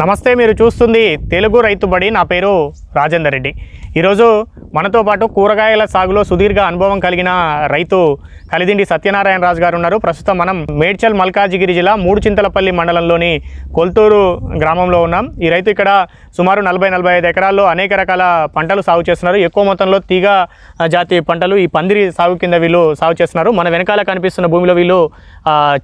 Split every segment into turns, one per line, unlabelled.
నమస్తే మీరు చూస్తుంది తెలుగు రైతుబడి నా పేరు రాజేందర్ రెడ్డి. ఈరోజు మనతో పాటు కూరగాయల సాగులో సుదీర్ఘ అనుభవం కలిగిన రైతు కలిదిండి సత్యనారాయణ రాజు గారు ఉన్నారు. ప్రస్తుతం మనం మేడ్చల్ మల్కాజిగిరి జిల్లా మూడు చింతలపల్లి మండలంలోని కొల్తూరు గ్రామంలో ఉన్నాం. ఈ రైతు ఇక్కడ సుమారు నలభై నలభై ఐదు ఎకరాల్లో అనేక రకాల పంటలు సాగు చేస్తున్నారు. ఎక్కువ మొత్తంలో తీగ జాతి పంటలు ఈ పందిరి సాగు కింద వీళ్ళు సాగు చేస్తున్నారు. మన వెనకాల కనిపిస్తున్న భూమిలో వీళ్ళు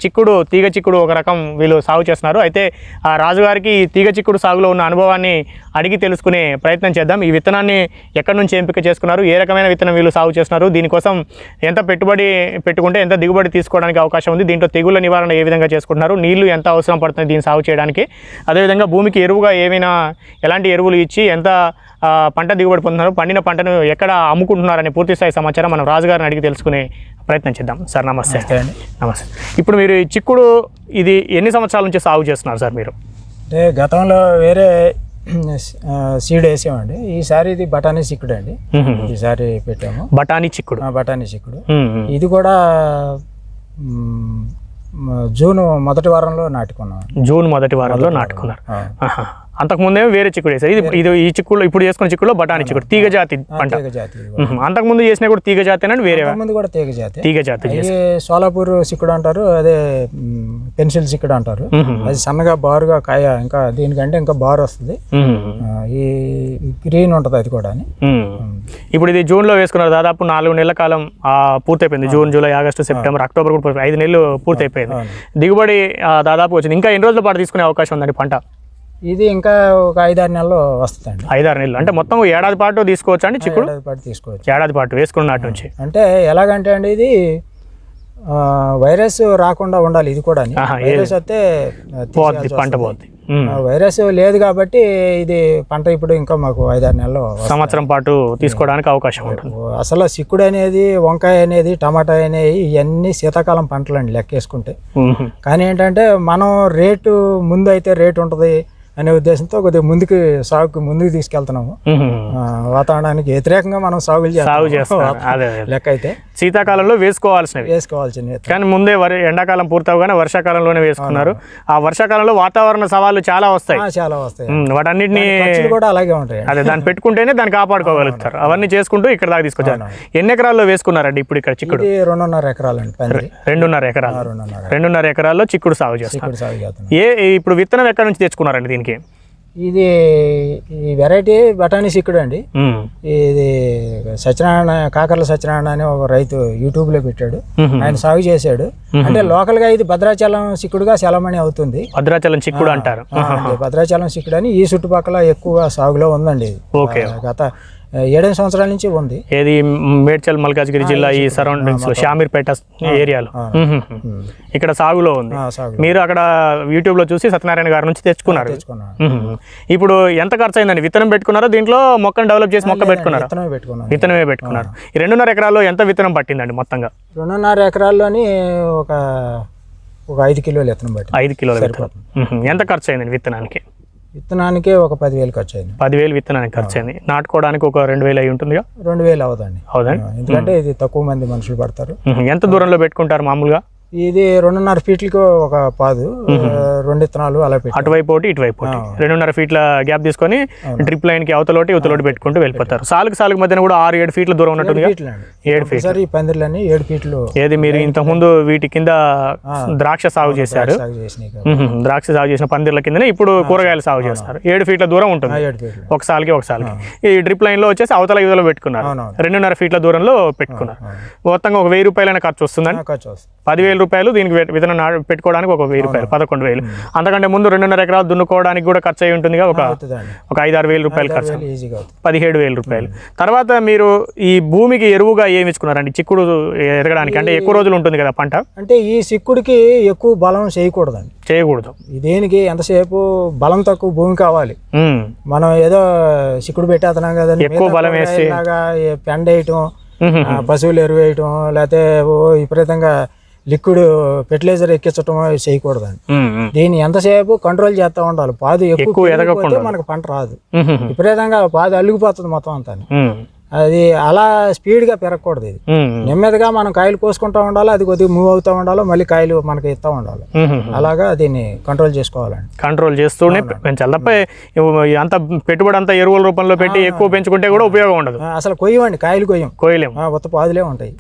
చిక్కుడు తీగ చిక్కుడు ఒక రకం వీళ్ళు సాగు చేస్తున్నారు. అయితే ఆ రాజుగారికి ఈ తీగ చిక్కుడు సాగులో ఉన్న అనుభవాన్ని అడిగి తెలుసుకునే ప్రయత్నం చేద్దాం. ఈ విత్తనాన్ని ఎక్కడి నుంచి ఎంపిక చేసుకున్నారు? ఏ రకమైన విత్తనం వీళ్ళు సాగు చేస్తున్నారు? దీనికోసం ఎంత పెట్టుబడి పెట్టుకుంటే ఎంత దిగుబడి తీసుకోవడానికి అవకాశం ఉంది? దీంట్లో తెగుళ్ళ నివారణ ఏ విధంగా చేసుకుంటున్నారు? నీళ్ళు ఎంత అవసరం పడుతుంది దీన్ని సాగు చేయడానికి? అదేవిధంగా భూమికి ఎరువుగా ఏమైనా ఎలాంటి ఎరువులు ఇచ్చి ఎంత పంట దిగుబడి పొందుతున్నారు? పండిన పంటను ఎక్కడ అమ్ముకుంటున్నారనే పూర్తి స్థాయి సమాచారం మనం రాజుగారిని అడిగి తెలుసుకునే ప్రయత్నం చేద్దాం. సార్ నమస్తే.
నమస్తే.
ఇప్పుడు మీరు ఈ చిక్కుడు ఇది ఎన్ని సంవత్సరాల నుంచి సాగు చేస్తున్నారు సార్ మీరు?
అంటే గతంలో వేరే సీడ్ వేసామండి ఈసారి ఇది బఠానీ చిక్కుడు అండి. ఈసారి పెట్టాము.
బఠానీ చిక్కుడు.
ఆ, బఠానీ చిక్కుడు. ఇది కూడా జూన్ మొదటి వారంలో నాటుకున్నాం.
జూన్ మొదటి వారంలో నాటుకున్నారు.
ఆ.
ఆహా. అంతకుముందే వేరే చిక్కుడు వేసారు ఇది ఇది ఈ చిక్కుడు ఇప్పుడు చేసుకున్న చిక్కుడులో బఠానీ చిక్కుడు తీగ జాతి పంట. అంతకుముందు చేసినా కూడా తీగ జాతి అని వేరే
ముందు కూడా తీగ జాతి.
తీగ జాతి
సోలాపూర్ చిక్కుడు అంటారు అదే పెన్సిల్ చిక్కుడు అంటారు. అది సన్నగా బారుగా కాయ ఇంకా దీనికంటే ఇంకా బారు వస్తుంది. ఈ గ్రీన్ ఉంటుంది అది కూడా.
ఇప్పుడు ఇది జూన్లో వేసుకున్నారు. దాదాపు నాలుగు నెలల కాలం ఆ, పూర్తయిపోయింది. June July August September October కూడా ఐదు నెలలు పూర్తయిపోయింది. దిగుబడి దాదాపు వచ్చింది. ఇంకా ఎన్ని రోజుల పాటు తీసుకునే అవకాశం ఉందండి పంట?
ఇది ఇంకా ఒక ఐదారు నెలలు వస్తుందండి.
ఐదారు నెలలు. అంటే మొత్తం ఏడాది పాటు తీసుకోవచ్చా అండి చిక్కుడు?
పాటు తీసుకోవచ్చు.
ఏడాది పాటు వేసుకున్న నాటి నుంచి.
అంటే ఎలాగంటే అండి ఇది వైరస్ రాకుండా ఉండాలి ఇది కూడా వైరస్ వస్తే
పోద్ది పంట. పోద్ది.
ఆ, వైరస్ లేదు కాబట్టి ఇది పంట ఇప్పుడు ఇంకా మాకు ఐదారు నెలలు.
సంవత్సరం పాటు తీసుకోవడానికి అవకాశం ఉంటుంది
అసలు సిక్కుడు అనేది వంకాయ అనేది టమాటా అనేవి ఇవన్నీ శీతాకాలం పంటలు అండి లెక్కేసుకుంటే. కానీ ఏంటంటే మనం రేటు ముందు అయితే రేటు ఉంటుంది అనే ఉద్దేశంతో కొద్దిగా ముందుకు సాగుకి ముందుకు తీసుకెళ్తున్నాము. వాతావరణానికి వ్యతిరేకంగా మనం సాగులు
సాగు
చేస్తాం. లెక్క అయితే
శీతాకాలంలో వేసుకోవాల్సినవి.
వేసుకోవాల్సిన.
కానీ ముందే ఎండాకాలం పూర్తవగానే వర్షాకాలంలోనే వేసుకున్నారు. ఆ వర్షాకాలంలో వాతావరణ సవాళ్ళు చాలా వస్తాయి.
చాలా వస్తాయి.
వాటన్నిటిని
కూడా అలాగే ఉంటాయి.
అదే దాన్ని పెట్టుకుంటేనే దాన్ని కాపాడుకోగలుగుతారు. అవన్నీ చేసుకుంటూ ఇక్కడ దాకా తీసుకొచ్చారు. ఎన్ని ఎకరాల్లో వేసుకున్నారండి ఇప్పుడు ఇక్కడ చిక్కుడు?
రెండున్నర ఎకరాలండి
రెండున్నర ఎకరాలు.
రెండున్నర
ఎకరాల్లో చిక్కుడు సాగు చేస్తారు
సాగు
ఏ ఇప్పుడు విత్తనం ఎక్కడి నుంచి తెచ్చుకున్నారండి దీనికి
ఇది ఈ వెరైటీ బఠానీ సిక్కుడు అండి. ఇది సత్యనారాయణ కాకర్ల సత్యనారాయణ అనే ఒక రైతు యూట్యూబ్లో పెట్టాడు. ఆయన సాగు చేశాడు. అంటే లోకల్గా ఇది భద్రాచలం సిక్కుడుగా సెలమణి అవుతుంది.
భద్రాచలం చిక్కుడు అంటారు.
భద్రాచలం సిక్కుడు అని ఈ చుట్టుపక్కల ఎక్కువగా సాగులో ఉందండి ఇది. గత ఏడెనిమిది సంవత్సరాల నుంచి ఉంది.
ఏది మేడ్చల్ మల్కాజ్గిరి జిల్లా ఈ సరౌండింగ్స్లో షామీర్పేట ఏరియాలో. ఇక్కడ సాగులో ఉంది. మీరు అక్కడ యూట్యూబ్లో చూసి సత్యనారాయణ గారి నుంచి తెచ్చుకున్నారు. ఇప్పుడు ఎంత ఖర్చు అయిందండి విత్తనం పెట్టుకున్నారా దీంట్లో? మొక్కను డెవలప్ చేసి మొక్క పెట్టుకున్నారా?
విత్తనమే
పెట్టుకున్నారు. ఈ రెండున్నర ఎకరాల్లో ఎంత విత్తనం పట్టిందండి మొత్తంగా?
రెండున్నర ఎకరాల్లోని ఒక ఒక ఐదు కిలోలు విత్తనం పట్టింది.
ఐదు కిలోల. ఎంత ఖర్చు అయిందండి విత్తనానికి?
విత్తనానికే ఒక పదివేలు ఖర్చు అయింది
పదివేలు విత్తనానికి ఖర్చు అయింది నాటుకోవడానికి ఒక రెండు వేలు అయి ఉంటుందిగా?
రెండు వేలు అవుదండి.
అవుదండి
ఎందుకంటే ఇది తక్కువ మంది మనుషులు పడతారు.
ఎంత దూరంలో పెట్టుకుంటారు మామూలుగా?
ఇది రెండున్నర ఫీట్లకు ఒక పాదు. రెండు విత్తనాలు అలా పెట్టి
అటువైపు ఒకటి ఇటువైపు ఒకటి రెండున్నర ఫీట్ల గ్యాప్ తీసుకొని డ్రిప్ లైన్కి అవతలోటి ఇవతలోటి పెట్టుకుంటూ వెళ్ళిపోతారు. సాలుకు సాలుకు మధ్యన కూడా ఆరు ఏడు ఫీట్ల దూరం
అండి.
ఏడు ఫీట్
ఈ పందిర్లన్నీ ఏడు ఫీట్లు
ఏది మీరు ఇంతకుముందు వీటి కింద ద్రాక్ష సాగు చేశారు. ద్రాక్ష సాగు చేసిన పందిర్ల కిందనే ఇప్పుడు కూరగాయలు సాగు చేస్తారు. ఏడు ఫీట్ల దూరం ఉంటుంది. ఒక సాలుకి ఒక సాలుకి. ఈ డ్రిప్ లైన్లో వచ్చేసి అవతల యువతలో పెట్టుకున్నారు. రెండున్నర ఫీట్ల దూరంలో పెట్టుకున్నారు. మొత్తంగా ఒక వెయ్యి రూపాయలైన ఖర్చు వస్తుందండి?
ఆ, ఖర్చు వస్తుంది.
పదివేల రూపాయలు దీనికి విత్తనం పెట్టుకోవడానికి ఒక వెయ్యి రూపాయలు పదకొండు వేలు. అంతకంటే ముందు రెండున్నర ఎకరాలు దున్నుకోవడానికి కూడా ఖర్చు అయి ఉంటుందిగా ఒక ఒక ఐదు ఆరు వేల రూపాయలు ఖర్చు పదిహేడు వేల రూపాయలు. తర్వాత మీరు ఈ భూమికి ఎరువుగా ఏమి ఇచ్చుకున్నారండి? చిక్కుడు ఎరగడానికి అంటే ఎక్కువ రోజులు ఉంటుంది కదా పంట?
అంటే ఈ సిక్కుడికి ఎక్కువ బలం చేయకూడదండి.
చేయకూడదు.
దేనికి ఎంతసేపు బలం తక్కువ భూమి కావాలి? మనం ఏదో సిక్కుడు పెట్టేస్తున్నాం కదండి
ఎక్కువ బలం వేసి-
పెండ వేయటం పశువులు ఎరువు వేయటం లేకపోతే ఓ విపరీతంగా లిక్విడ్ ఫెర్టిలైజర్ చేయకూడదండి
ఉమ్, ఉమ్,
దీన్ని ఎంతసేపు కంట్రోల్ చేస్తూ ఉండాలి. పాదు
ఎక్కువ
మనకు పంట రాదు. విపరీతంగా పాదు అల్లుకుపోతుంది మొత్తం అంతా అది అలా స్పీడ్గా పెరగకూడదు ఇది. నెమ్మదిగా మనం కాయలు కోసుకుంటూ ఉండాలి అది కొద్దిగా మూవ్ అవుతూ ఉండాలి మళ్ళీ కాయలు మనకి ఇస్తూ ఉండాలి. అలాగా దీన్ని కంట్రోల్ చేసుకోవాలండి.
కంట్రోల్ చేస్తూనే పెంచాలి తప్ప అంత పెట్టుబడి అంతా ఎరువుల రూపంలో పెట్టి ఎక్కువ పెంచుకుంటే కూడా ఉపయోగం ఉండదు.
అసలు కొయ్యమండి కాయలు కొయ్యం.
కోయలేము
ఆ, ఉత్త పాదులే ఉంటాయి.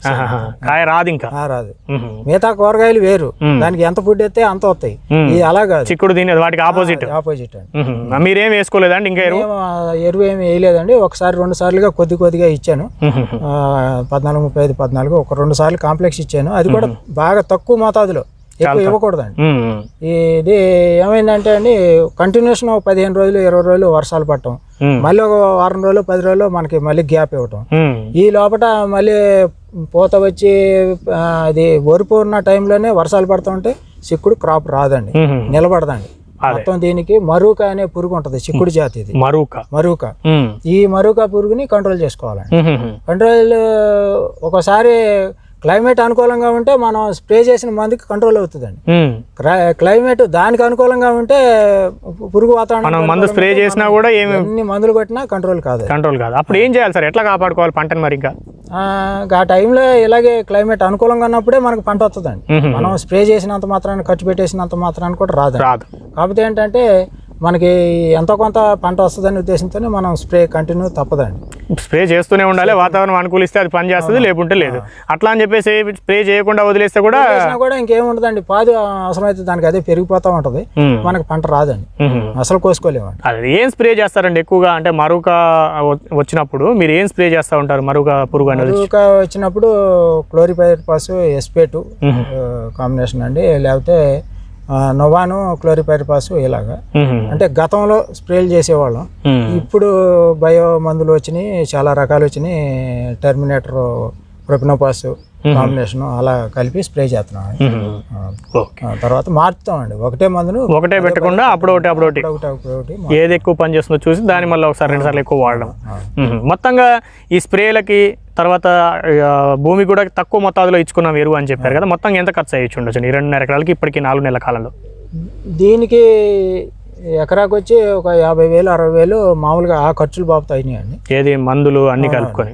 కాయ రాదు ఇంకా.
రాదు. మిగతా కూరగాయలు వేరు. దానికి ఎంత ఫుడ్ ఎత్తే అంత వస్తాయి. ఇది అలా కాదు.
చిక్కుడు దీని వాటికి ఆపోజిట్.
ఆపోజిట్ అండి.
మీరేం వేసుకోలేదండి ఇంకా ఎరువు?
ఎరువు ఏమి వేయలేదండి. ఒకసారి రెండు సార్లుగా కొద్ది కొద్దిగా ఇచ్చాను.
ఉమ్,
ఆ, పద్నాలుగు ముప్పై ఐదు పద్నాలుగు ఒక రెండు సార్లు కాంప్లెక్స్ ఇచ్చాను. అది కూడా బాగా తక్కువ మోతాదులో. ఎక్కువ ఇవ్వకూడదండి. ఇది ఏమైందంటే అండి కంటిన్యూషన్ ఒక పదిహేను రోజులు ఇరవై రోజులు వర్షాలు పట్టడం మళ్ళీ ఒక వారం రోజులు పది రోజులు మనకి మళ్ళీ గ్యాప్ ఇవ్వటం. ఈ లోపల మళ్ళీ పూత వచ్చి అది వరుపు ఉన్న టైంలోనే వర్షాలు పడుతుంటే చిక్కుడు క్రాప్ రాదండి. నిలబడదండి. మొత్తం దీనికి మరూక అనే పురుగు ఉంటుంది చిక్కుడు జాతి ఇది.
మరూక.
మరూక.
ఉమ్,
ఈ మరూక పురుగుని కంట్రోల్ చేసుకోవాలండి. కంట్రోల్ ఒకసారి క్లైమేట్ అనుకూలంగా ఉంటే మనం స్ప్రే చేసిన మందుకి కంట్రోల్ అవుతుందండి. క్లైమేట్ దానికి అనుకూలంగా ఉంటే పురుగు వాతావరణం
మందు స్ప్రే చేసినా కూడా ఏమి
ఎన్ని మందులు కొట్టినా కంట్రోల్ కాదు.
కంట్రోల్ కాదు. అప్పుడు ఏం చేయాలి సార్? ఎట్లా కాపాడుకోవాలి పంటని మరి ఇంకా?
ఆ, టైంలో ఇలాగే క్లైమేట్ అనుకూలంగా ఉన్నప్పుడే మనకు పంట వస్తుందండి. మనం స్ప్రే చేసినంత మాత్రాన్ని ఖర్చు పెట్టేసినంత మాత్రాన్ని కూడా రాదు
రాదు.
కాకపోతే ఏంటంటే మనకి ఎంతో కొంత పంట వస్తుందనే ఉద్దేశంతోనే మనం స్ప్రే కంటిన్యూ తప్పదండి.
స్ప్రే చేస్తూనే ఉండాలి వాతావరణం అనుకూలిస్తే అది పని చేస్తుంది లేకుంటే లేదు. అట్లా అని చెప్పేసి స్ప్రే చేయకుండా వదిలేస్తే కూడా
కూడా ఇంకేం ఉండదండి. పాదు అవసరమైతే దానికి అదే పెరిగిపోతూ ఉంటుంది. మనకి పంట రాదండి. అసలు కోసుకోలేమండి.
అది ఏం స్ప్రే చేస్తారండి ఎక్కువగా? అంటే మరొక వచ్చినప్పుడు మీరు ఏం స్ప్రే చేస్తూ ఉంటారు? మరొక పురుగు అనేది
వచ్చినప్పుడు క్లోరిపైర్ పాస్ ఎస్పేటు కాంబినేషన్ అండి. లేకపోతే నొవాను క్లోరిపైర్ పాస్ ఇలాగా అంటే గతంలో స్ప్రేలు చేసేవాళ్ళం. ఇప్పుడు బయో మందులు వచ్చినాయి చాలా రకాలు వచ్చినాయి. టెర్మినేటర్ ప్రొపినోపాస్ కాంబినేషన్ అలా కలిపి స్ప్రే చేస్తున్నాం. తర్వాత మార్చుతామండి. ఒకటే మందును
ఒకటే పెట్టకుండా అప్పుడు ఒకటి అప్పుడు ఒకటి. ఏది ఎక్కువ పని చేస్తుందో చూసి దాని మళ్ళీ ఒకసారి రెండు సార్లు ఎక్కువ వాడడం. మొత్తంగా ఈ స్ప్రేలకి తర్వాత భూమి కూడా తక్కువ మొత్తాదులో ఇచ్చుకున్నాం ఎరువు అని చెప్పారు కదా మొత్తం ఎంత ఖర్చు అయ్యి ఉండొచ్చు? ఈ రెండున్నర ఎకరాలకి ఇప్పటికి నాలుగు నెలల కాలంలో.
దీనికి ఎకరాకు వచ్చి ఒక యాభై వేలు అరవై వేలు మామూలుగా ఆ ఖర్చులు బాబుతో అయినాయండి.
ఏది మందులు అన్ని కలుపుకొని.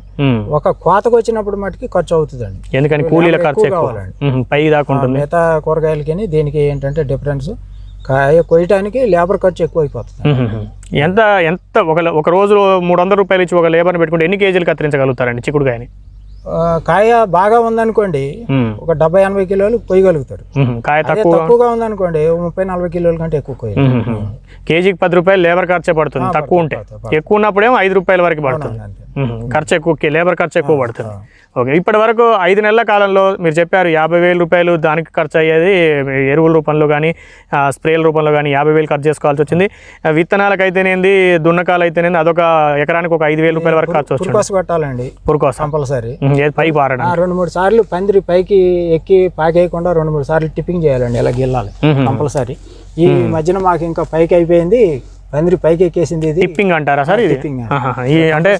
ఒక కోతకు వచ్చినప్పుడు మటుకి ఖర్చు అవుతుందండి.
ఎందుకని కూలీల ఖర్చు
కావాలండి.
పై దాకా ఉంటుంది.
మిగతా కూరగాయలకి దీనికి ఏంటంటే డిఫరెన్స్ కాయ కొయ్యటానికి లేబర్ ఖర్చు ఎక్కువ అయిపోతుంది.
ఎంత ఎంత ఒక ఒక రోజు మూడు వందల రూపాయలు ఇచ్చి ఒక లేబర్ని పెట్టుకుంటే ఎన్ని కేజీలు కత్తిరించగలుగుతారండి చిక్కుడుకాయని
కాయ బాగా ఉందనుకోండి. ఒక డెబ్బై ఎనభై కిలోలు కొయ్యగలుగుతారు
మ్మ్. కాయ
తక్కువగా ఉందనుకోండి ముప్పై నలభై కిలోల కంటే ఎక్కువ కొయ్యాలి
మ్మ్. కేజీకి పది రూపాయలు లేబర్ ఖర్చే పడుతుంది తక్కువ ఉంటే ఎక్కువ ఉన్నప్పుడేమో ఐదు రూపాయల వరకు పడుతుంది. ఖర్చు ఎక్కువ లేబర్ ఖర్చు ఎక్కువ పడుతుంది ఓకే ఇప్పటి వరకు ఐదు నెలల కాలంలో మీరు చెప్పారు యాభై వేల రూపాయలు దానికి ఖర్చు అయ్యేది ఎరువుల రూపంలో కానీ స్ప్రేల రూపంలో కానీ యాభై వేలు ఖర్చు చేసుకోవాల్సి వచ్చింది. విత్తనాలకు అయితేనేంది దున్నకాలు అయితేనేంది అదొక ఎకరానికి ఒక ఐదు వేల రూపాయల వరకు ఖర్చు వచ్చింది.
కొట్టాలండి
పురుకోసం
కంపల్సరీ.
పైకి పారడం
రెండు మూడు సార్లు పందిరి పైకి ఎక్కి పాకేయకుండా రెండు మూడు సార్లు టిప్పింగ్ చేయాలండి ఇలా గిల్లాలి. కంపల్సరీ. ఈ మధ్యన మాకు ఇంకా పైకి అయిపోయింది పందిరి పైకి ఎక్కేసింది ఇది.
టిప్పింగ్ అంటారా సార్ ఇది? అంటే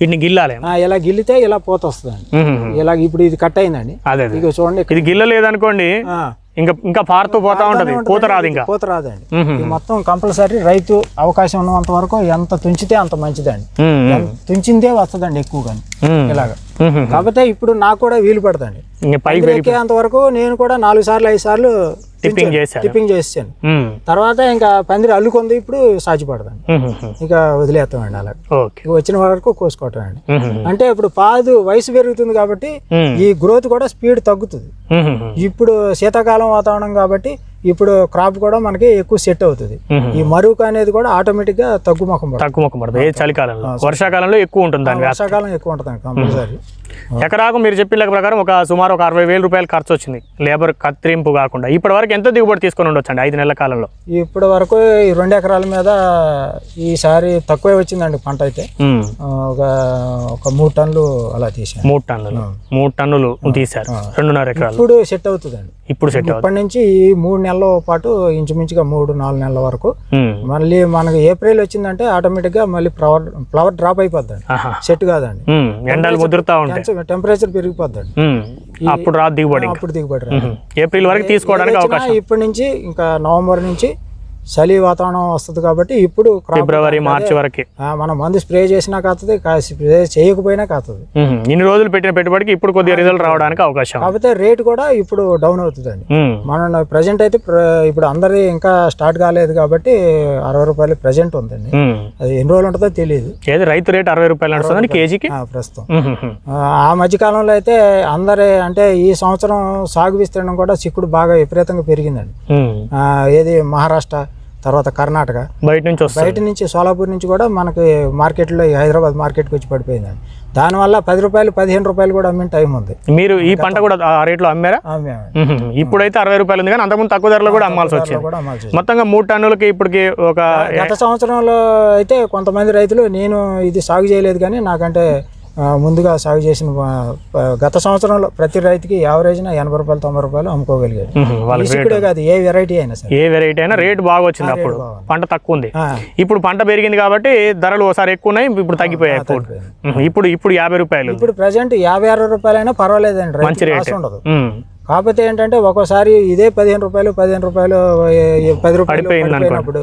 వీటిని గిల్లాలి.
ఇలా గిల్లితే ఇలా పోత వస్తుందండి.
మ్మ్.
ఇలా ఇప్పుడు ఇది కట్ అయిందండి.
అదే
ఇక చూడండి.
ఇది గిల్ల లేదనుకోండి
ఆ,
ఇంకా ఇంకా పారుతూ పోతా ఉంటది. పూత రాదు ఇంకా.
పూత రాదండి. ఇది మొత్తం కంపల్సరీ రైతు అవకాశం ఉన్నంత వరకు ఎంత తుంచితే అంత మంచిదండి. తుంచిందే వస్తుందండి ఎక్కువగా. ఇలాగా. కాకపోతే ఇప్పుడు నాకు కూడా వీలు పడుతుంది ఎక్కేంత వరకు నేను కూడా నాలుగు సార్లు ఐదు సార్లు
టిప్పింగ్ చేశారు
టిప్పింగ్ చేసాను. తర్వాత ఇంకా పందిరి అల్లుకుంది ఇప్పుడు సాచిపడదండి
మ్మ్.
ఇక వదిలేస్తామండి అలా వచ్చిన వరకు కోసుకోవటం అండి. అంటే ఇప్పుడు పాదు వయసు పెరుగుతుంది కాబట్టి. ఈ గ్రోత్ కూడా స్పీడ్ తగ్గుతుంది. ఇప్పుడు శీతాకాలం వాతావరణం కాబట్టి ఇప్పుడు క్రాప్ కూడా మనకి ఎక్కువ సెట్ అవుతుంది. ఈ మరుకు అనేది కూడా ఆటోమేటిక్గా తగ్గుముఖం
మొక్క పడుతుంది. చలికాలంలో? వర్షాకాలంలో ఎక్కువ ఉంటుంది
వర్షాకాలం ఎక్కువ ఉంటుంది కంపల్సరీ.
ఎకరాకు మీరు చెప్పిన లెక్క ప్రకారం ఒక సుమారు ఒక అరవై వేల రూపాయలు ఖర్చు వచ్చింది. లేబర్ కత్తిరింపు కాకుండా. ఇప్పటి వరకు ఎంత దిగుబడి తీసుకొని ఉండొచ్చు అండి ఐదు నెలల కాలంలో?
ఇప్పటి వరకు ఈ రెండు ఎకరాల మీద ఈసారి తక్కువే వచ్చిందండి పంట అయితే. ఒక ఒక మూడు టన్నులు అలా తీసాను
మూడు టన్నులు. మూడు టన్నులు తీశారు. రెండున్నర ఎకరాలు.
ఇప్పుడు సెట్ అవుతుందండి.
ఇప్పుడు సెట్ అవుతుంది.
ఇప్పటి నుంచి ఈ మూడు నెలల పాటు ఇంచుమించుగా మూడు నాలుగు నెలల వరకు. మళ్ళీ మనకి ఏప్రిల్ వచ్చిందంటే ఆటోమేటిక్గా మళ్ళీ ఫ్లవర్ ఫ్లవర్ డ్రాప్ అయిపోద్దండి. సెట్ కాదండి.
ఎండలు ముదురుతా ఉంటాయి.
టెంపరేచర్ పెరిగిపోద్దండి.
అప్పుడు రాదు దిగుబడి
అప్పుడు దిగుబడి.
ఏప్రిల్ వరకు తీసుకోవడానికి అవకాశం.
ఇప్పటి నుంచి ఇంకా నవంబర్ నుంచి చలి వాతావరణం వస్తుంది కాబట్టి ఇప్పుడు
ఫిబ్రవరి మార్చి వరకు.
మనం మందు స్ప్రే చేసినా కాస్తుంది స్ప్రే చేయకపోయినా కాస్తుంది.
ఇన్ని రోజులు పెట్టిన పెట్టుబడికి ఇప్పుడు కొద్దిగా రిజల్ట్ రావడానికి అవకాశం.
కాకపోతే రేట్ కూడా ఇప్పుడు డౌన్ అవుతుందండి. మన ప్రజెంట్ అయితే ఇప్పుడు అందరి ఇంకా స్టార్ట్ కాలేదు కాబట్టి అరవై రూపాయలు ప్రజెంట్ ఉందండి. అది ఎన్ని రోజులు ఉంటుందో తెలియదు
ఏది? రైతు రేట్ అరవై రూపాయలు నడుస్తుందండి కేజీకి?
ప్రస్తుతం. ఆ, ఆ మధ్యకాలంలో అయితే అందరి అంటే ఈ సంవత్సరం సాగు విస్తీర్ణం కూడా చిక్కుడు బాగా విపరీతంగా పెరిగిందండి. ఏది? మహారాష్ట్ర తర్వాత కర్ణాటక.
బయట నుంచి
బయట నుంచి సోలాపూర్ నుంచి కూడా మనకి మార్కెట్లో హైదరాబాద్ మార్కెట్కి వచ్చి పడిపోయిందండి. దానివల్ల పది రూపాయలు పదిహేను రూపాయలు కూడా అమ్మిన టైం ఉంది.
మీరు ఈ పంట కూడా ఆ రేట్లో అమ్మారా. ఇప్పుడైతే అరవై రూపాయలు ఉంది కానీ అంతకుముందు తక్కువ ధరలో కూడా అమ్మాల్సి వచ్చింది. మొత్తంగా మూడు టన్నులకి ఇప్పటికి ఒక
గత సంవత్సరంలో అయితే కొంతమంది రైతులు నేను ఇది సాగు చేయలేదు కానీ నాకంటే ముందుగా సాగు చేసిన గత సంవత్సరంలో ప్రతి రైతుకి యావరేజ్న ఎనభై రూపాయలు తొంభై రూపాయలు.
వాళ్ళకి
ఇసుకుడే కాదు ఏ వెరైటీ అయినా సరే.
ఏ వెరైటీ అయినా రేటు బాగా వచ్చింది అప్పుడు. పంట తక్కువ ఉంది. ఇప్పుడు పంట పెరిగింది కాబట్టి ధరలు ఒకసారి ఎక్కువ ఉన్నాయి ఇప్పుడు తగ్గిపోయాయి ఇప్పుడు. ఇప్పుడు ఇప్పుడు యాభై రూపాయలు.
ఇప్పుడు ప్రజెంట్ యాభై అరవై రూపాయలైనా పర్వాలేదండి
మంచి రేట్.
ఉండదు. కాకపోతే ఏంటంటే ఒక్కోసారి ఇదే పదిహేను రూపాయలు పదిహేను రూపాయలు పది రూపాయలు పడిపోయినప్పుడు.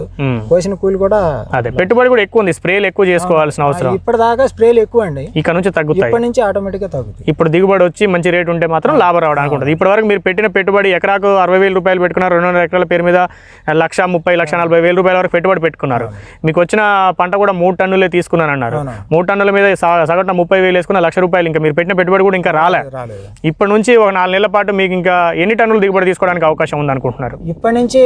కోసిన కూలి కూడా
అదే పెట్టుబడి కూడా ఎక్కువ ఉంది. స్ప్రేలు ఎక్కువ చేసుకోవాల్సిన అవసరం.
ఇప్పటిదాకా స్ప్రేలు ఎక్కువ అండి.
ఇక్కడ నుంచి తగ్గుతాయి.
ఇప్పటి నుంచి ఆటోమేటిక్గా తగ్గుతాయి.
ఇప్పుడు దిగుబడి వచ్చి మంచి రేట్ ఉంటే మాత్రం లాభం రావడానికి ఉంటుంది. ఇప్పటి వరకు మీరు పెట్టిన పెట్టుబడి ఎకరాకు అరవై వేల రూపాయలు పెట్టుకున్నారు రెండున్నర ఎకరాల పేరు మీద లక్ష ముప్పై లక్ష నలభై వేల రూపాయల వరకు పెట్టుబడి పెట్టుకున్నారు. మీకు వచ్చిన పంట కూడా మూడు టన్నులే తీసుకున్నాను అన్నారు. మూడు టన్నుల మీద సగటున ముప్పై వేలు వేసుకున్న లక్ష రూపాయలు ఇంకా మీరు పెట్టిన పెట్టుబడి కూడా ఇంకా రాలే.
రాలేదు.
ఇప్పటి నుంచి ఒక నాలుగు నెలల పాటు మీకు ఇంకా ఎన్ని టన్నులు దిగుబడి తీసుకోవడానికి అవకాశం ఉంది అనుకుంటున్నారు
ఇప్పటి నుంచి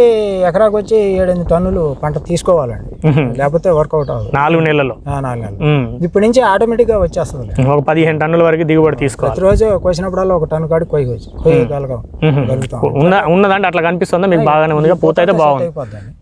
ఎకరాకు వచ్చి ఏడెనిమిది టన్నులు పంట తీసుకోవాలండి. లేకపోతే వర్కౌట్ అవ్వదు.
నాలుగు నెలల్లో?
ఆ, నాలుగు నెలలు. ఇప్పటి నుంచి ఆటోమేటిక్గా వచ్చేస్తుంది
ఒక పదిహేను టన్నుల వరకు దిగుబడి తీసుకోవాలి.
ప్రతిరోజు కోసినప్పుడల్లా ఒక టన్ను కొయ్యగలగం. గలుగుతాం
ఉన్న ఉన్నదంటే అట్లా కనిపిస్తుందా? మీకు బాగానే ఉంది. పూత అయితే బాగుంది.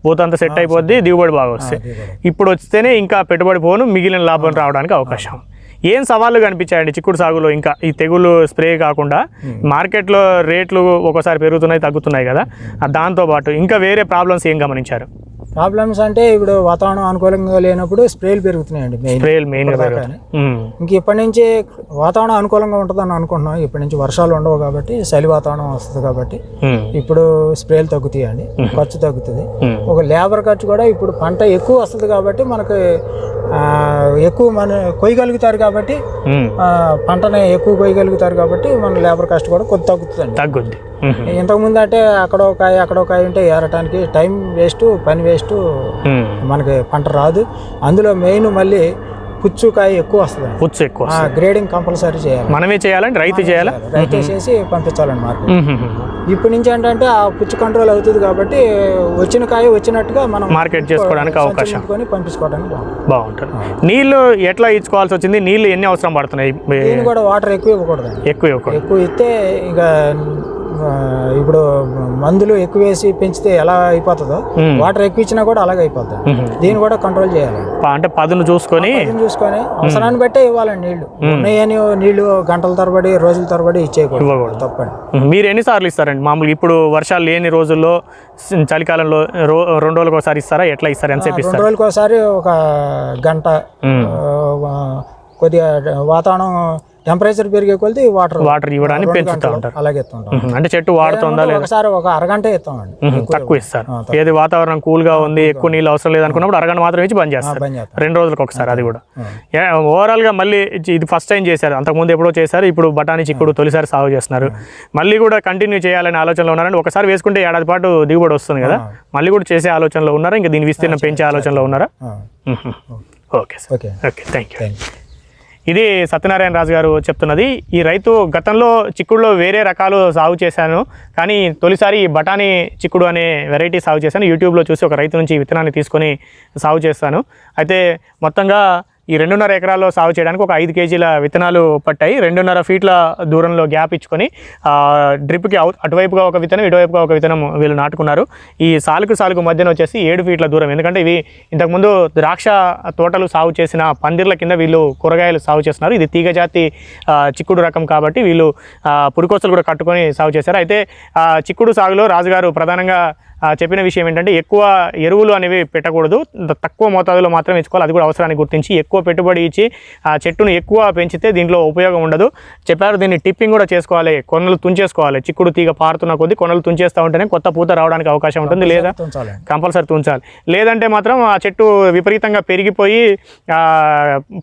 పూత అంతా సెట్ అయిపోద్ది దిగుబడి బాగా వస్తాయి. ఇప్పుడు వస్తేనే ఇంకా పెట్టుబడి పోను మిగిలిన లాభం రావడానికి అవకాశం. ఏం సవాళ్ళు కనిపించాయండి చిక్కుడు సాగులో? ఇంకా ఈ తెగులు స్ప్రే కాకుండా మార్కెట్లో రేట్లు ఒకసారి పెరుగుతున్నాయి తగ్గుతున్నాయి కదా. ఆ దాంతో పాటు ఇంకా వేరే ప్రాబ్లమ్స్ ఏం గమనించారు?
ప్రాబ్లమ్స్ అంటే ఇప్పుడు వాతావరణం అనుకూలంగా లేనప్పుడు స్ప్రేలు పెరుగుతున్నాయండి మెయిన్
స్ప్రేలు. ఉమ్,
ఇంక ఇప్పటి నుంచి వాతావరణం అనుకూలంగా ఉంటుందని అనుకుంటున్నాం. ఇప్పటి నుంచి వర్షాలు ఉండవు కాబట్టి చలి వాతావరణం వస్తుంది కాబట్టి ఇప్పుడు స్ప్రేలు తగ్గుతాయండి ఖర్చు తగ్గుతుంది. ఒక లేబర్ ఖర్చు కూడా ఇప్పుడు పంట ఎక్కువ వస్తుంది కాబట్టి మనకి ఎక్కువ మన కొయ్యగలుగుతారు కాబట్టి పంటని ఎక్కువ కొయ్యగలుగుతారు కాబట్టి మన లేబర్ కాస్ట్ కూడా కొద్ది తగ్గుతుందండి.
తగ్గుద్ది.
ఇంతకుముందు అంటే అక్కడ ఒక కాయ అక్కడ ఒక కాయ ఉంటే ఏరటానికి టైం వేస్ట్ పని వేస్ట్. మనకి పంట రాదు. అందులో మెయిన్ మళ్ళీ పుచ్చుకాయ ఎక్కువ వస్తుందండి.
పుచ్చు ఎక్కువ
ఆ గ్రేడింగ్ కంపల్సరీ చేయాలి.
మనమే చేయాలంటే రైతు చేయాలా?
రైతు వేసేసి పంపించాలండి మార్కెట్.
ఉమ్.
ఇప్పటి నుంచి ఏంటంటే ఆ పుచ్చు కంట్రోల్ అవుతుంది కాబట్టి వచ్చిన కాయ వచ్చినట్టుగా మనం
మార్కెట్ చేసుకోవడానికి అవకాశం.
కొని పంపించుకోవడానికి బాగుంటుంది.
నీళ్ళు ఎట్లా ఇచ్చుకోవాల్సి వచ్చింది? నీళ్ళు ఎన్ని అవసరం పడుతున్నాయి?
కూడా వాటర్ ఎక్కువ ఇవ్వకూడదండి.
ఎక్కువ ఎక్కువ
ఎక్కువ ఇస్తే ఇక ఇప్పుడు మందులు ఎక్కువ వేసి పెంచితే ఎలా అయిపోతుందో. వాటర్ ఎక్కువ ఇచ్చినా కూడా అలాగే అయిపోతుంది. దీన్ని కూడా కంట్రోల్ చేయాలి.
అంటే పదును చూసుకొని
చూసుకొని అవసరాన్ని బట్టే ఇవ్వాలండి నీళ్ళు. ఉన్నాయని నీళ్ళు గంటల తరబడి రోజుల తరబడి ఇచ్చేయకూడదు. తప్పండి
మీరు ఎన్నిసార్లు ఇస్తారండి? మామూలుగా ఇప్పుడు వర్షాలు లేని రోజుల్లో చలికాలంలో రెండు రోజులకు ఒకసారి ఇస్తారా? ఎట్లా ఇస్తారు? ఎంతసేపు
రెండు రోజులకి ఒకసారి ఒక గంట కొద్దిగా వాతావరణం టెంపరేచర్ పెరిగే కొలిది వాటర్
వాటర్ ఇవ్వడానికి పెంచుతూ ఉంటారు.
అలాగే ఎత్తుంటాం
అంటే చెట్టు వాడుతుందా లేదా?
ఒకసారి ఒక అరగంట ఎత్తామండి
ఉమ్, తక్కువ ఇస్తారు. ఏది వాతావరణం కూల్గా ఉంది ఎక్కువ నీళ్ళు అవసరం లేదనుకున్నప్పుడు అరగంట మాత్రం ఇచ్చి బంద్ చేస్తారు. రెండు రోజులకు ఒకసారి అది కూడా. ఓవరాల్గా మళ్ళీ ఇది- ఫస్ట్ టైం చేశారు. అంతకుముందు ఎప్పుడో చేశారు ఇప్పుడు బఠానీ చిక్కుడు తొలిసారి సాగు చేస్తున్నారు. మళ్ళీ కూడా కంటిన్యూ చేయాలనే ఆలోచనలో ఉన్నారండి. ఒకసారి వేసుకుంటే ఏడాది పాటు దిగుబడి వస్తుంది కదా. మళ్ళీ కూడా చేసే ఆలోచనలో ఉన్నారా? ఇంకా దీని విస్తీర్ణం పెంచే ఆలోచనలో ఉన్నారా? Okay sir.
Okay.
Thank you ఇది సత్యనారాయణ రాజు గారు చెప్తున్నది. ఈ రైతు గతంలో చిక్కుడులో వేరే రకాలు సాగు చేశాను. కానీ తొలిసారి బఠానీ చిక్కుడు అనే వెరైటీ సాగు చేశాను. యూట్యూబ్లో చూసి ఒక రైతు నుంచి విత్తనాన్ని తీసుకొని సాగు చేస్తాను. అయితే మొత్తంగా ఈ రెండున్నర ఎకరాల్లో సాగు చేయడానికి ఒక ఐదు కేజీల విత్తనాలు పట్టాయి. రెండున్నర ఫీట్ల దూరంలో గ్యాప్ ఇచ్చుకొని డ్రిప్కి అటువైపుగా ఒక విత్తనం ఇటువైపుగా ఒక విత్తనం వీళ్ళు నాటుకున్నారు. ఈ సాలుకు సాలుకు మధ్యన వచ్చేసి ఏడు ఫీట్ల దూరం. ఎందుకంటే ఇవి ఇంతకుముందు ద్రాక్ష తోటలు సాగు చేసిన పందిర్ల కింద వీళ్ళు కూరగాయలు సాగు చేస్తున్నారు. ఇది తీగ జాతి చిక్కుడు రకం కాబట్టి వీళ్ళు పురికోసలు కూడా కట్టుకొని సాగు చేశారు. అయితే చిక్కుడు సాగులో రాజుగారు ప్రధానంగా చెప్పిన విషయం ఏంటంటే ఎక్కువ ఎరువులు అనేవి పెట్టకూడదు. తక్కువ మోతాదులో మాత్రం ఇచ్చుకోవాలి. అది కూడా అవసరాన్ని గుర్తించి ఎక్కువ పెట్టుబడి ఇచ్చి ఆ చెట్టును ఎక్కువ పెంచితే దీంట్లో ఉపయోగం ఉండదు. చెప్పారు దీన్ని టిప్పింగ్ కూడా చేసుకోవాలి. కొనలు తుంచేసుకోవాలి. చిక్కుడు తీగ పారుతున్న కొద్దీ కొనలు తుంచేస్తూ ఉంటేనే కొత్త పూత రావడానికి అవకాశం ఉంటుంది. లేదా కంపల్సరీ తుంచాలి. లేదంటే మాత్రం ఆ చెట్టు విపరీతంగా పెరిగిపోయి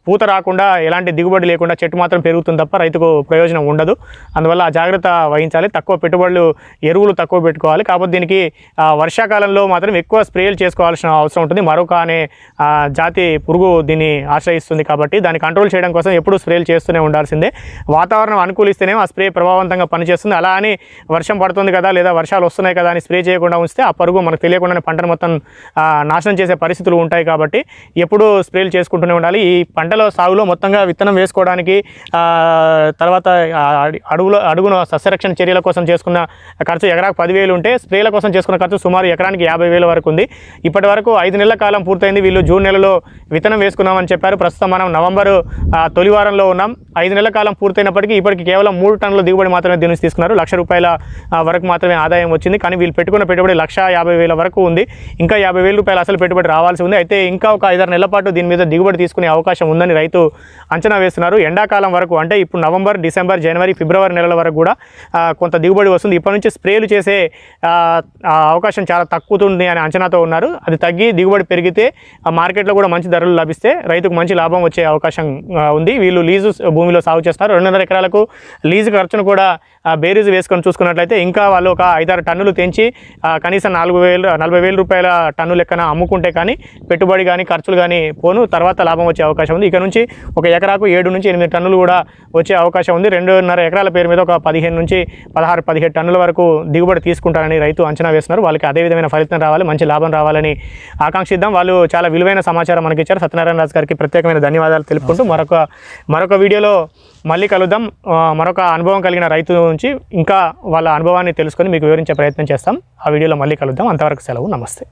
పూత రాకుండా ఎలాంటి దిగుబడి లేకుండా చెట్టు మాత్రం పెరుగుతుంది తప్ప రైతుకు ప్రయోజనం ఉండదు. అందువల్ల ఆ జాగ్రత్త వహించాలి. తక్కువ పెట్టుబడులు ఎరువులు తక్కువ పెట్టుకోవాలి. కాకపోతే దీనికి వర్షాకాలంలో మాత్రం ఎక్కువ స్ప్రేలు చేసుకోవాల్సిన అవసరం ఉంటుంది. మరొక అనే జాతి పురుగు దీన్ని ఆశ్రయిస్తుంది కాబట్టి దాన్ని కంట్రోల్ చేయడం కోసం ఎప్పుడూ స్ప్రేలు చేస్తూనే ఉండాల్సిందే. వాతావరణం అనుకూలిస్తేనే ఆ స్ప్రే ప్రభావవంతంగా పనిచేస్తుంది. అలా అని వర్షం పడుతుంది కదా లేదా వర్షాలు వస్తున్నాయి కదా అని స్ప్రే చేయకుండా ఉంచితే ఆ పరుగు మనకు తెలియకుండానే పంటను మొత్తం నాశనం చేసే పరిస్థితులు ఉంటాయి కాబట్టి ఎప్పుడూ స్ప్రేలు చేసుకుంటూనే ఉండాలి. ఈ పంటల సాగులో మొత్తంగా విత్తనం వేసుకోవడానికి తర్వాత అడుగులో అడుగున సస్యరక్షణ చర్యల కోసం చేసుకున్న ఖర్చు ఎకరాకు పదివేలు ఉంటే స్ప్రేల కోసం చేసుకున్న ఖర్చు సుమారు ఎకరానికి యాభై వేల వరకు ఉంది. ఇప్పటి వరకు ఐదు నెలల కాలం పూర్తయింది. వీళ్ళు జూన్ నెలలో విత్తనం వేసుకున్నామని చెప్పారు. ప్రస్తుతం మనం నవంబరు తొలివారంలో తొలి వారంలో ఉన్నాం. ఐదు నెలల కాలం పూర్తయినప్పటికీ ఇప్పటికి కేవలం మూడు టన్నుల దిగుబడి మాత్రమే దీని నుంచి తీసుకున్నారు. లక్ష రూపాయల వరకు మాత్రమే ఆదాయం వచ్చింది. కానీ వీళ్ళు పెట్టుకున్న పెట్టుబడి లక్ష యాభై వేల వరకు ఉంది. ఇంకా యాభై వేల రూపాయలు అసలు పెట్టుబడి రావాల్సి ఉంది. అయితే ఇంకా ఒక ఐదారు నెలల పాటు దీని మీద దిగుబడి తీసుకునే అవకాశం ఉందని రైతు అంచనా వేస్తున్నారు. ఎండాకాలం వరకు అంటే ఇప్పుడు నవంబర్ డిసెంబర్ జనవరి ఫిబ్రవరి నెలల వరకు కూడా కొంత దిగుబడి వస్తుంది. ఇప్పటి నుంచి స్ప్రేలు చేసే అవకాశం అవకాశం చాలా తక్కువతుంది అనే అంచనాతో ఉన్నారు. అది తగ్గి దిగుబడి పెరిగితే ఆ మార్కెట్లో కూడా మంచి ధరలు లభిస్తే రైతుకు మంచి లాభం వచ్చే అవకాశం ఉంది. వీళ్ళు లీజు భూమిలో సాగు చేస్తారు. రెండున్నర ఎకరాలకు లీజు ఖర్చును కూడా బేరీజ్ వేసుకొని చూసుకున్నట్లయితే ఇంకా వాళ్ళు ఒక ఐదారు టన్నులు తెంచి కనీసం నాలుగు వేలు నలభై వేల రూపాయల టన్ను లెక్కన అమ్ముకుంటే కానీ పెట్టుబడి కానీ ఖర్చులు కానీ పోను తర్వాత లాభం వచ్చే అవకాశం ఉంది. ఇక నుంచి ఒక ఎకరాకు ఏడు నుంచి ఎనిమిది టన్నులు కూడా వచ్చే అవకాశం ఉంది. రెండున్నర ఎకరాల పేరు మీద ఒక పదిహేను నుంచి పదహారు పదిహేడు టన్నుల వరకు దిగుబడి తీసుకుంటారని రైతు అంచనా వేస్తున్నారు. వాళ్ళకి అదే విధమైన ఫలితం రావాలి మంచి లాభం రావాలని ఆకాంక్షిద్దాం. వాళ్ళు చాలా విలువైన సమాచారం మనకి ఇచ్చారు సత్యనారాయణ రాజు గారికి ప్రత్యేకమైన ధన్యవాదాలు తెలుపుకుంటూ మరొక మరొక వీడియోలో మళ్ళీ కలుద్దాం. మరొక అనుభవం కలిగిన రైతు నుంచి ఇంకా వాళ్ళ అనుభవాన్ని తెలుసుకొని మీకు వివరించే ప్రయత్నం చేస్తాం. ఆ వీడియోలో మళ్ళీ కలుద్దాం. అంతవరకు సెలవు. నమస్తే.